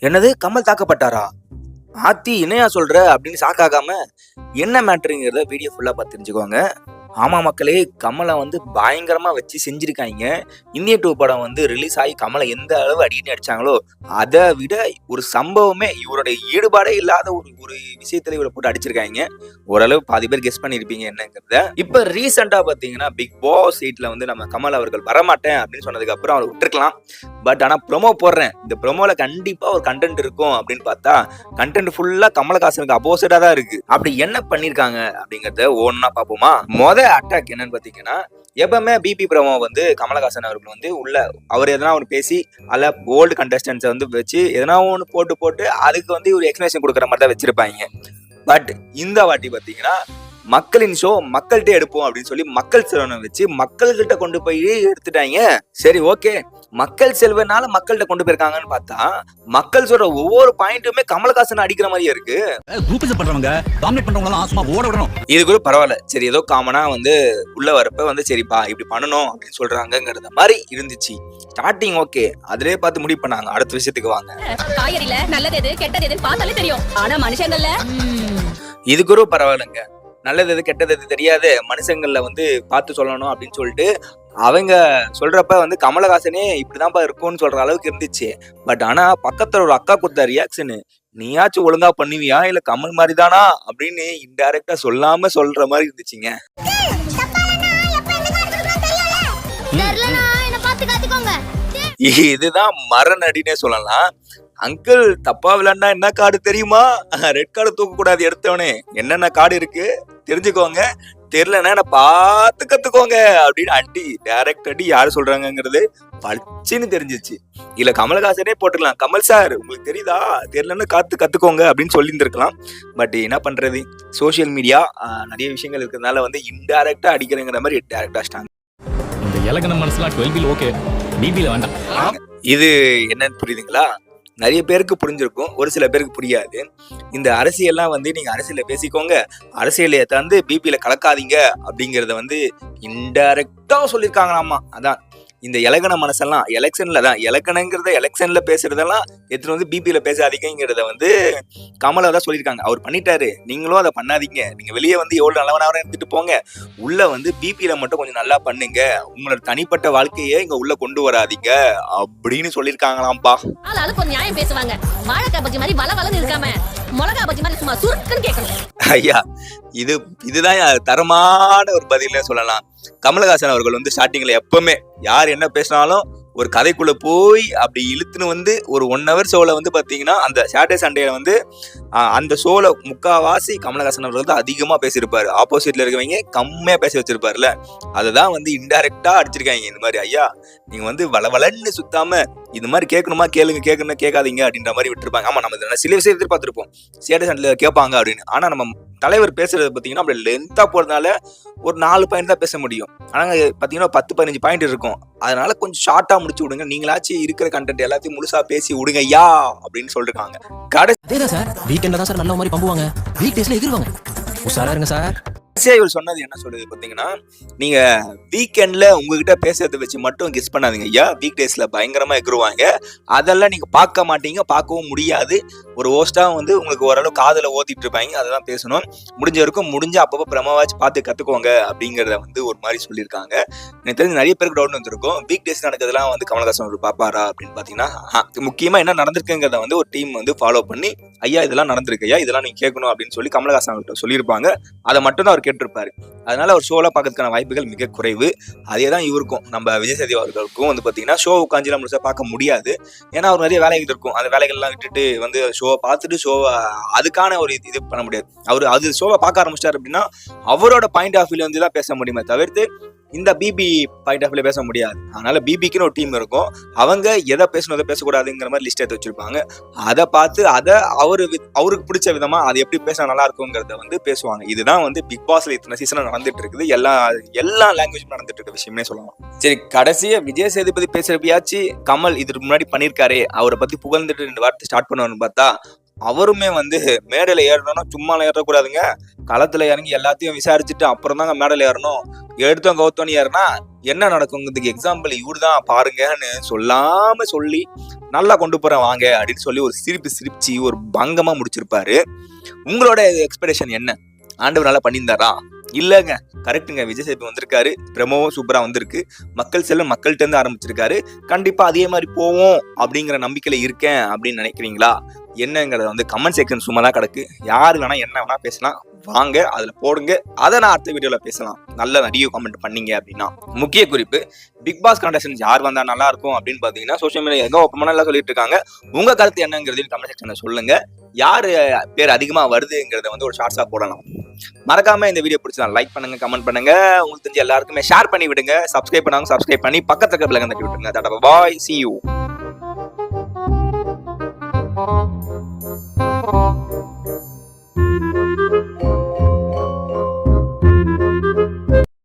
என்னது? கமல் தாக்கப்பட்டாரா? ஆத்தி இணையா சொல்ற? அப்படின்னு சாக்காகாம என்ன மேட்ருங்கிறத வீடியோ ஃபுல்லாக பார்த்து தெரிஞ்சுக்கோங்க. ஆமா மக்களே கமலை வந்து பயங்கரமாக வச்சு செஞ்சுருக்காங்க. இந்திய டூ படம் வந்து ரிலீஸ் ஆகி கமலை எந்த அளவு அடிக்கடி அடிச்சாங்களோ அதை விட ஒரு சம்பவமே இவருடைய ஈடுபாடே இல்லாத ஒரு ஒரு விஷயத்தில் இவரை போட்டு அடிச்சிருக்காங்க. ஓரளவு பாதி பேர் கெஸ் பண்ணியிருப்பீங்க என்னங்கிறத. இப்போ ரீசெண்டாக பார்த்தீங்கன்னா பிக் பாஸ் எயிட்டில் வந்து நம்ம கமல் அவர்கள் வரமாட்டேன் அப்படின்னு சொன்னதுக்கு அப்புறம் அவர் விட்டுருக்கலாம். பட் ஆனால் ப்ரோமோ போடுறேன். இந்த ப்ரொமோவில் கண்டிப்பாக ஒரு கண்டென்ட் இருக்கும் அப்படின்னு பார்த்தா கண்டென்ட் ஃபுல்லாக கமலஹாசனுக்கு அப்போசிட்டாக தான் இருக்குது அப்படி என்ன பண்ணியிருக்காங்க அப்படிங்கிறத ஒன்றா பார்ப்போமா? மொதல் மொத அட்டாக் என்னன்னு பாத்தீங்கன்னா எப்பவுமே பிபி பிரமோ வந்து கமலஹாசன் அவர்கள் வந்து உள்ள அவர் எதனா ஒன்று பேசி அல்ல ஓல்டு கண்டஸ்டன்ஸை வந்து வச்சு எதனா ஒன்று போட்டு போட்டு அதுக்கு வந்து ஒரு எக்ஸ்பிளேஷன் கொடுக்குற மாதிரி தான் வச்சிருப்பாங்க. பட் இந்த வாட்டி பார்த்தீங்கன்னா மக்களின் ஷோ மக்கள்கிட்ட எடுப்போம் அப்படின்னு சொல்லி மக்கள் செல்வனை வச்சு மக்கள்கிட்ட கொண்டு போய் எடுத்துட்டாங்க. சரி ஓகே மக்கள் செல்வனால மக்கள்கிட்ட கொண்டு போயிருக்காங்கன்னு பார்த்தா மக்கள் சொல்ற ஒவ்வொரு பாயிண்ட்டுமே கமலஹாசன் அடிக்கிற மாதிரியே இருக்கு. குரூப்பிசம் பண்றவங்க டாமினேட் பண்றவங்க சும்மா ஓட விடணும். இது கூட பரவாயில்ல. சரி ஏதோ காமனா வந்து உள்ள வரப்ப வந்து சரிப்பா இப்படி பண்ணணும் அப்படின்னு சொல்றாங்கங்கிறத மாதிரி இருந்துச்சு. ஸ்டார்டிங் ஓகே அதிலே பார்த்து முடிவு பண்ணாங்க. அடுத்த விஷயத்துக்கு வாங்க. காய்கறில நல்லது எது கெட்டது எதுன்னு பார்த்தாலே தெரியும். ஆனா மனுஷங்கள்ல? இது கூட பரவாயில்லைங்க. நல்லது எது கெட்டது எது தெரியாது. மனுஷங்கள்ல வந்து பார்த்து சொல்லணும் அப்படின்னு சொல்லிட்டு அவங்க சொல்றப்ப வந்து கமலஹாசனே இப்படிதான்ப்பா இருக்கும்னு சொல்ற அளவுக்கு இருந்துச்சு. பட் ஆனா பக்கத்துல ஒரு அக்கா கொடுத்த ரியாக்ஷனு நீயாச்சும் ஒழுங்கா பண்ணுவியா? இல்ல கமல் மாதிரி தானா அப்படின்னு இன்டைரக்டா சொல்லாம சொல்ற மாதிரி இருந்துச்சுங்க. இதுதான் மரநடினே சொல்லலாம். அங்கிள் தப்பா விளையாண்டா என்ன கார்டு தெரியுமா? ரெட் கார்டு தூக்க கூடாது எடுத்தவனே. என்னென்ன கார்டு இருக்கு? தெரிஞ்சுக்கோங்க. தெரியலன்னா என்ன பார்த்து கத்துக்கோங்க அப்படின்னு அடி டைரக்ட் அடி யாரு சொல்றாங்கங்கிறது பளிச்சுன்னு தெரிஞ்சிச்சு இல்ல கமலஹாசனே போட்டுக்கலாம். கமல் சார் உங்களுக்கு தெரியுதா? தெரியலன்னு காத்து கத்துக்கோங்க அப்படின்னு சொல்லியிருந்திருக்கலாம். பட் என்ன பண்றது? சோஷியல் மீடியா நிறைய விஷயங்கள் இருக்கிறதுனால வந்து இன்டைரக்டா அடிக்கிறேங்கிற மாதிரி டைரக்டா அடிச்சிட்டாங்க. இந்த இலக்கண மனசுலாம் டுவெல் பில் ஓகே பிபில வேண்டாம். இது என்னன்னு புரியுதுங்களா? நிறைய பேருக்கு புரிஞ்சிருக்கும் ஒரு சில பேருக்கு புரியாது. இந்த அரசியல்லாம் வந்து நீங்கள் அரசியலில் பேசிக்கோங்க. அரசியலை தந்து பிபியில் கலக்காதீங்க அப்படிங்கிறத வந்து இன்டைரக்டாக சொல்லியிருக்காங்களாமா அதான். இந்த இலக்கண மனசெல்லாம் எலெக்ஷன்ல தான் இலக்கணங்கிறத எலெக்ஷனில் பேசுறதெல்லாம் எடுத்துகிட்டு வந்து பிபியில் பேசாதீங்கிறத வந்து கமலா தான் சொல்லியிருக்காங்க. அவர் பண்ணிட்டாரு. நீங்களும் அதை பண்ணாதீங்க. நீங்க வெளியே வந்து எவ்வளவு நல்லவனாக இருந்துட்டு போங்க. உள்ளே வந்து பிபியில மட்டும் கொஞ்சம் நல்லா பண்ணுங்க. உங்களோட தனிப்பட்ட வாழ்க்கையை இங்கே உள்ளே கொண்டு வராதீங்க. அப்படின்னு சொல்லியிருக்காங்களாம்ப்பா ஆளாளுக்கு கொஞ்சம் நியாயம் பேசுவாங்க. வாழைக்காய் பஜ்ஜி மாதிரி வள வளன்னு இருக்காம மிளகா பஜ்ஜி மாதிரி சும்மா சுருக்குன்னு கேட்கணும். ஐயா இது இதுதான் தரமான ஒரு பதில்னே சொல்லலாம். கமலஹாசன் அவர்கள் வந்து ஸ்டார்டிங்ல எப்பவுமே யார் என்ன பேசினாலும் ஒரு கதைக்குள்ள போய் அப்படி இழுத்துன்னு வந்து ஒரு ஒன் ஹவர் ஷோல வந்து பாத்தீங்கன்னா அந்த சாட்டர்டே சண்டேல வந்து அந்த ஷோல முக்காவாசி கமலஹாசன் அவர்கள் தான் அதிகமா பேசியிருப்பாரு. ஆப்போசிட்ல இருக்கவங்க கம்மியா பேச வச்சிருப்பாருல அதுதான் வந்து இன்டைரக்டா அடிச்சிருக்காங்க இந்த மாதிரி ஐயா நீங்க வந்து வளவலன்னு சுத்தாம இது மாதிரி கேட்கணுமா? கேளுங்க கேட்கணும்? கேட்காதீங்க அப்படின்ற மாதிரி விட்டுருப்பாங்க. ஆமா நம்ம சில விஷயம் எதிர்பார்த்துருப்போம். சேட்டர் சண்டையில் கேட்பாங்க அப்படின்னு. ஆனா நம்ம தலைவர் பேசுறது பார்த்தீங்கன்னா அப்படி லென்த்தாக போகிறதுனால ஒரு நாலு பாயிண்ட் தான் பேச முடியும். ஆனால் பார்த்தீங்கன்னா பத்து பதினஞ்சு பாயிண்ட் இருக்கும். அதனால கொஞ்சம் ஷார்ட்டாக முடிச்சு விடுங்க. நீங்களாச்சும் இருக்கிற கண்டென்ட் எல்லாத்தையும் முழுசா பேசி விடுங்க ஐயா அப்படின்னு சொல்லிருக்காங்க. கடைசி அதேதான் சார். வீக்கெண்ட்ல தான் சார் நல்ல மாதிரி பம்புவாங்க. வீக் டேஸில் எதிர்வாங்க. உஷாரா இருங்க சார். கடைசியா இவர் சொன்னது என்ன சொல்லுது பாத்தீங்கன்னா நீங்க வீக்கெண்ட்ல உங்ககிட்ட பேசுறத வச்சு மட்டும் கெஸ் பண்ணாதீங்க. ஐயா வீக் டேஸ்ல பயங்கரமா எக்குருவாங்க அதெல்லாம் நீங்க பார்க்க மாட்டீங்க பார்க்கவும் முடியாது. ஒரு ஹோஸ்டா வந்து உங்களுக்கு ஓரளவு காதல ஓத்திட்டு இருப்பாங்க அதெல்லாம் பேசணும். முடிஞ்ச வரைக்கும் முடிஞ்ச அப்பப்போ பிரமாவாச்சு பார்த்து கத்துக்கோங்க அப்படிங்கறத வந்து ஒரு மாதிரி சொல்லியிருக்காங்க. எனக்கு தெரிஞ்சு நிறைய பேருக்கு டவுட் வந்திருக்கும். வீக் டேஸ் நடக்கிறதுலாம் வந்து கமலஹாசன் அவர் பாப்பாரா அப்படின்னு பாத்தீங்கன்னா முக்கியமா என்ன நடந்திருக்குங்கிறத வந்து ஒரு டீம் வந்து ஃபாலோ பண்ணி ஐயா இதெல்லாம் நடந்திருக்கு ஐயா இதெல்லாம் நீங்க கேட்கணும் அப்படின்னு சொல்லி கமலஹாசன் அவர்கிட்ட சொல்லியிருப்பாங்க. அதை மட்டும் தான் அவர் கேட்டிருப்பாரு. அதனால அவர் ஷோலாம் பார்க்கறதுக்கான வாய்ப்புகள் மிக குறைவு. அதே தான் இவருக்கும். நம்ம விஜய் சேதி அவர்களுக்கும் வந்து பார்த்தீங்கன்னா ஷோ உட்காந்துலாம் முழுசாக பார்க்க முடியாது. ஏன்னா அவர் நிறைய வேலைகள் இருக்கும். அந்த வேலைகள்லாம் விட்டுட்டு வந்து ஷோவை பார்த்துட்டு ஷோவை அதுக்கான ஒரு இது பண்ண முடியாது. அவர் அது ஷோவை பார்க்க ஆரம்பிச்சிட்டார் அப்படின்னா அவரோட பாயிண்ட் ஆஃப் வியூல வந்து தான் பேச முடியுமே தவிர்த்து இந்த பிபி பாயிண்ட் ஆஃப் பேச முடியாது. அதனால பிபிக்குன்னு ஒரு டீம் இருக்கும். அவங்க எதை பேசணும் எதை பேசக்கூடாதுங்கிற மாதிரி லிஸ்ட் எடுத்து வச்சிருப்பாங்க. அதை பார்த்து அதை அவரு அவருக்கு பிடிச்ச விதமா அது எப்படி பேச நல்லா இருக்குங்கிறத வந்து பேசுவாங்க. இதுதான் வந்து பிக் பாஸ்ல இத்தனை சீசன் நடந்துட்டு இருக்குது. எல்லா எல்லா லாங்குவேஜும் நடந்துட்டு இருக்க விஷயமே சொல்லலாம். சரி கடைசியா விஜய் சேதுபதி பேசுறப்பயாச்சு கமல் இதுக்கு முன்னாடி பண்ணியிருக்காரே. அவரை பத்தி புகழ்ந்துட்டு ரெண்டு வார்த்தை ஸ்டார்ட் பண்ணுவான்னு பார்த்தா அவருமே வந்து மேடையில் ஏறணும்னா சும்மாலாம் ஏறக்கூடாதுங்க. களத்தில் இறங்கி எல்லாத்தையும் விசாரிச்சுட்டு அப்புறம் தாங்க மேடல் ஏறணும். எடுத்தோம் கௌத்தோன்னு ஏறினா என்ன நடக்குங்கிறதுக்கு எக்ஸாம்பிள் இவரு தான் பாருங்கன்னு சொல்லாம சொல்லி நல்லா கொண்டு போறேன் வாங்க அப்படின்னு சொல்லி ஒரு சிரிப்பு சிரிச்சு ஒரு பங்கமா முடிச்சிருப்பாரு. உங்களோட எக்ஸ்பெக்டேஷன் என்ன? ஆண்டவர் நல்லா பண்ணியிருந்தாரா? இல்லைங்க. கரெக்ட்டுங்க. விஜய் சேபி வந்திருக்காரு. பிரமோவும் சூப்பராக வந்திருக்கு. மக்கள் செல்லும் மக்கள்கிட்ட இருந்து ஆரம்பிச்சிருக்காரு. கண்டிப்பாக அதே மாதிரி போவோம் அப்படிங்கிற நம்பிக்கையில் இருக்கேன் அப்படின்னு நினைக்கிறீங்களா? என்னங்கிறத வந்து கமெண்ட் செக்ஷன் சும்மா தான் கிடக்கு. யாரு வேணா என்ன வேணா பேசலாம். வாங்க அதில் போடுங்க. அதை நான் அடுத்த வீடியோவில் பேசலாம். நல்ல நிறைய கமெண்ட் பண்ணீங்க அப்படின்னா. முக்கிய குறிப்பு பிக் பாஸ் கண்டஸ்டன்ஸ் யார் வந்தால் நல்லா இருக்கும் அப்படின்னு பார்த்தீங்கன்னா சோஷியல் மீடியா எங்கே ஓப்பன் எல்லாம் சொல்லிட்டு இருக்காங்க. உங்கள் கருத்து என்னங்கிறது கமெண்ட் செக்ஷனில் சொல்லுங்க. யார் பேர் அதிகமாக வருதுங்கிறத வந்து ஒரு ஷார்ட்ஸாக போடலாம். மறக்காம இந்த வீடியோ பிடிச்சா லைக் பண்ணுங்க கமெண்ட் பண்ணுங்க. உங்களுக்கு தெரிஞ்ச எல்லாருக்குமே ஷேர் பண்ணி விடுங்க. சப்ஸ்கிரைப் பண்ணாங்க சப்ஸ்கிரைப் பண்ணி பக்கத்துல பிள்ளைங்க தட்டி விட்டுருங்க. தடவை பாய் சி யூ